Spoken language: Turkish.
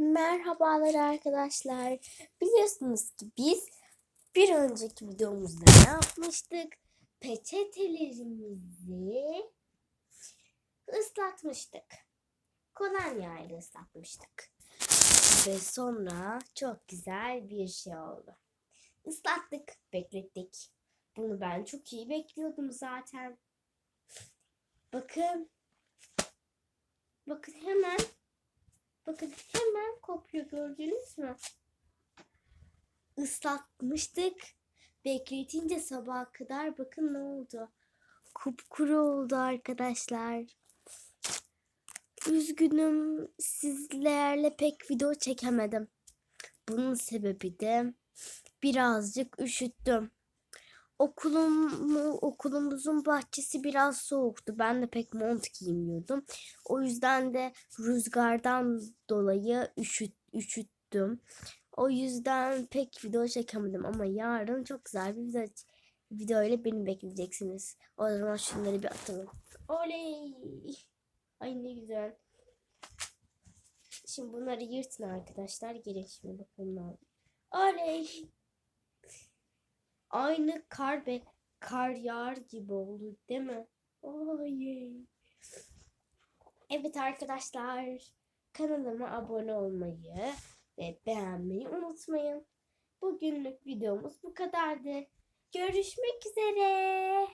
Merhabalar arkadaşlar. Biliyorsunuz ki biz bir önceki videomuzda ne yapmıştık? Peçetelerimizi ıslatmıştık. Kolonya ile ıslatmıştık. Ve sonra çok güzel bir şey oldu. Islattık, beklettik. Bunu ben çok iyi bekliyordum zaten. Bakın. Bakın hemen Bakın hemen kopuyor gördünüz mü? Islatmıştık. Bekletince sabaha kadar bakın ne oldu. Kupkuru oldu arkadaşlar. Üzgünüm sizlerle pek video çekemedim. Bunun sebebi de birazcık üşüttüm. Okulum, okulumuzun bahçesi biraz soğuktu. Ben de pek mont giymiyordum. O yüzden de rüzgardan dolayı üşüt, üşüttüm. O yüzden pek video çekemedim ama yarın çok güzel bir video, video ile beni bekleyeceksiniz. O zaman şunları bir atalım. Oley! Ay ne güzel. Şimdi bunları yırtın arkadaşlar. Gelin şimdi bakalım. Oley! Aynı kar ve kar yağar gibi oldu değil mi? Oley! Evet arkadaşlar kanalıma abone olmayı ve beğenmeyi unutmayın. Bugünlük videomuz bu kadardı. Görüşmek üzere.